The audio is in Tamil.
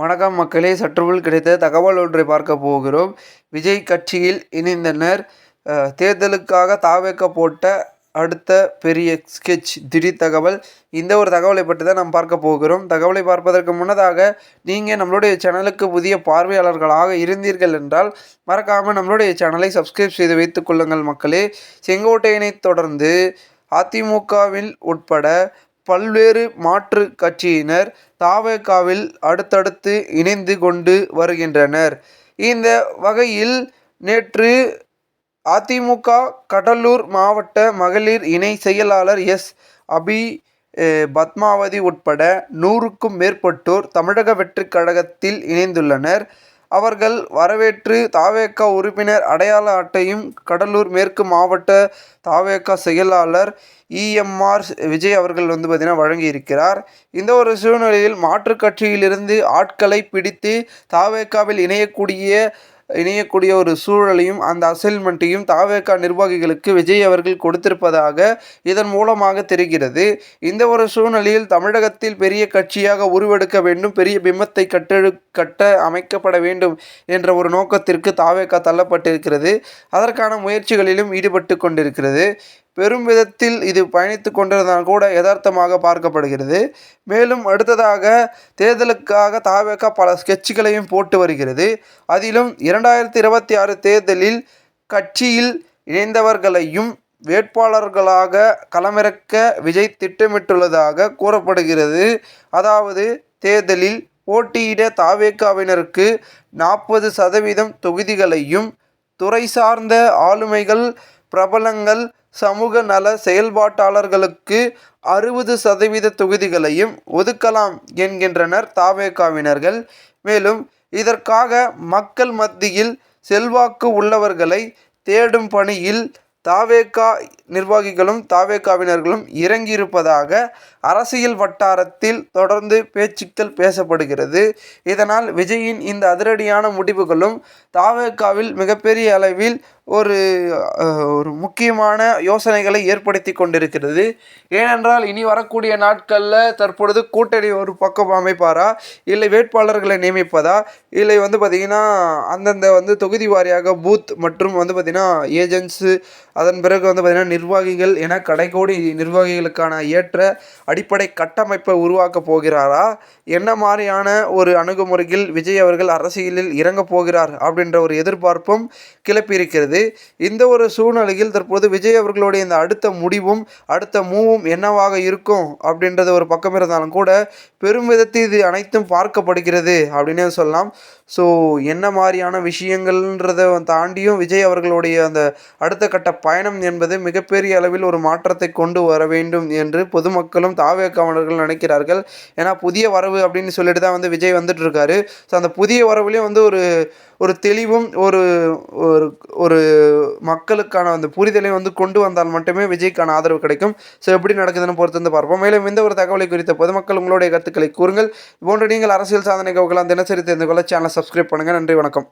வணக்கம் மக்களே. சற்றுமுள் கிடைத்த தகவல் ஒன்றை பார்க்க போகிறோம். விஜய் கட்சியில் இணைந்தனர். தேர்தலுக்காக தாவேக்க போட்ட அடுத்த பெரிய ஸ்கெட்ச் திடீர் தகவல். இந்த ஒரு தகவலை பற்றி தான் நாம் பார்க்க போகிறோம். தகவலை பார்ப்பதற்கு முன்னதாக நீங்கள் நம்மளுடைய சேனலுக்கு புதிய பார்வையாளர்களாக இருந்தீர்கள் என்றால் மறக்காமல் நம்மளுடைய சேனலை சப்ஸ்கிரைப் செய்து வைத்துக் கொள்ளுங்கள் மக்களே. செங்கோட்டையினை தொடர்ந்து அதிமுகவில் உட்பட பல்வேறு மாற்று கட்சியினர் தாவேகாவில் அடுத்தடுத்து இணைந்து கொண்டு வருகின்றனர். இந்த வகையில் நேற்று அதிமுக கடலூர் மாவட்ட மகளிர் இணை செயலாளர் எஸ். அபி பத்மாவதி உட்பட நூறுக்கும் மேற்பட்டோர் தமிழக வெற்றிக் கழகத்தில் இணைந்துள்ளனர். அவர்கள் வரவேற்று தாவேக்கா உறுப்பினர் அடையாள அட்டையும் கடலூர் மேற்கு மாவட்ட தாவேக்கா செயலாளர் இஎம்ஆர் விஜய் அவர்கள் வந்து பார்த்திங்கன்னா வழங்கியிருக்கிறார். இந்த ஒரு சூழ்நிலையில் மாற்றுக் கட்சியிலிருந்து ஆட்களை பிடித்து தாவேக்காவில் இணையக்கூடிய இணையக்கூடிய ஒரு சூழலையும் அந்த அசைன்மெண்ட்டையும் தாவேக்கா நிர்வாகிகளுக்கு விஜய் அவர்கள் கொடுத்திருப்பதாக இதன் மூலமாக தெரிகிறது. இந்த ஒரு சூழ்நிலையில் தமிழகத்தில் பெரிய கட்சியாக உருவெடுக்க வேண்டும் பெரிய பிம்பத்தை கட்டெழு கட்ட அமைக்கப்பட வேண்டும் என்ற ஒரு நோக்கத்திற்கு தாவேக்கா தள்ளப்பட்டிருக்கிறது. அதற்கான முயற்சிகளிலும் ஈடுபட்டு கொண்டிருக்கிறது. பெரும் விதத்தில் இது பயணித்து கொண்டிருந்தால் கூட யதார்த்தமாக பார்க்கப்படுகிறது. மேலும் அடுத்ததாக தேர்தலுக்காக தாவேக்கா பல ஸ்கெட்சுகளையும் போட்டு வருகிறது. அதிலும் இரண்டாயிரத்தி இருபத்தி ஆறு தேர்தலில் கட்சியில் இணைந்தவர்களையும் வேட்பாளர்களாக களமிறக்க விஜய் திட்டமிட்டுள்ளதாக கூறப்படுகிறது. அதாவது தேர்தலில் போட்டியிட தாவேக்காவினருக்கு நாற்பது சதவீதம் தொகுதிகளையும் துறை சார்ந்த ஆளுமைகள் பிரபலங்கள் சமூக நல செயல்பாட்டாளர்களுக்கு அறுபது சதவீத தொகுதிகளையும் ஒதுக்கலாம் என்கின்றனர் தாவேகாவினர்கள். மேலும் இதற்காக மக்கள் மத்தியில் செல்வாக்கு உள்ளவர்களை தேடும் பணியில் தாவேக்கா நிர்வாகிகளும் தாவேக்காவினர்களும் இறங்கியிருப்பதாக அரசியல் வட்டாரத்தில் தொடர்ந்து பேச்சுக்கள் பேசப்படுகிறது. இதனால் விஜயின் இந்த அதிரடியான முடிவுகளும் தாவேக்காவில் மிகப்பெரிய அளவில் ஒரு ஒரு முக்கியமான யோசனைகளை ஏற்படுத்தி கொண்டிருக்கிறது. ஏனென்றால் இனி வரக்கூடிய நாட்களில் தற்பொழுது கூட்டணி ஒரு பக்கம் அமைப்பாரா? இல்லை வேட்பாளர்களை நியமிப்பதா? இல்லை வந்து பார்த்திங்கன்னா அந்தந்த வந்து தொகுதி வாரியாக பூத் மற்றும் வந்து பார்த்திங்கன்னா ஏஜென்ட்ஸு அதன் பிறகு வந்து பார்த்திங்கன்னா நிர்வாகிகள் என கடைக்கோடி நிர்வாகிகளுக்கான ஏற்ற அடிப்படை கட்டமைப்பை உருவாக்க போகிறாரா? என்ன மாதிரியான ஒரு அணுகுமுறையில் விஜய் அவர்கள் அரசியலில் இறங்கப் போகிறார் அப்படின்ற ஒரு எதிர்பார்ப்பும் கிளப்பியிருக்கிறது இந்த ஒரு சூழ்நிலையில் தற்போது விஜய் அவர்களுடைய இந்த அடுத்த முடிவும் அடுத்த மூவும் என்னவாக இருக்கும் அப்படின்றது ஒரு பக்கம் இருந்தாலும் கூட பெரும் விதத்தில் இது அனைத்தும் பார்க்கப்படுகிறது அப்படின்னே சொல்லலாம். ஸோ என்ன மாதிரியான விஷயங்கள்ன்றதை தாண்டியும் விஜய் அவர்களுடைய அந்த அடுத்த கட்ட பயணம் என்பது மிகப்பெரிய அளவில் ஒரு மாற்றத்தை கொண்டு வர வேண்டும் என்று பொதுமக்களும் தாவேக்காவலர்கள் நினைக்கிறார்கள். ஏன்னா புதிய வரவு அப்படின்னு சொல்லிட்டு தான் வந்து விஜய் வந்துட்டு இருக்காரு ஸோ அந்த புதிய வரவுலேயும் வந்து ஒரு ஒரு தெளிவும் ஒரு ஒரு ஒரு மக்களுக்கான அந்த புரிதலையும் வந்து கொண்டு வந்தால் மட்டுமே விஜய்க்கான ஆதரவு கிடைக்கும். ஸோ எப்படி நடக்குதுன்னு பொறுத்து வந்து பார்ப்போம். மேலும் இந்த ஒரு தகவலை குறித்த பொதுமக்கள் உங்களுடைய கருத்துக்களை கூறுங்கள். போன்ற நீங்கள் அரசியல் சாதனை கவுக்கலாம் தினசரி தெரிந்து கொள்ள சேனலை சப்ஸ்கிரைப் பண்ணுங்கள் நன்றி வணக்கம்.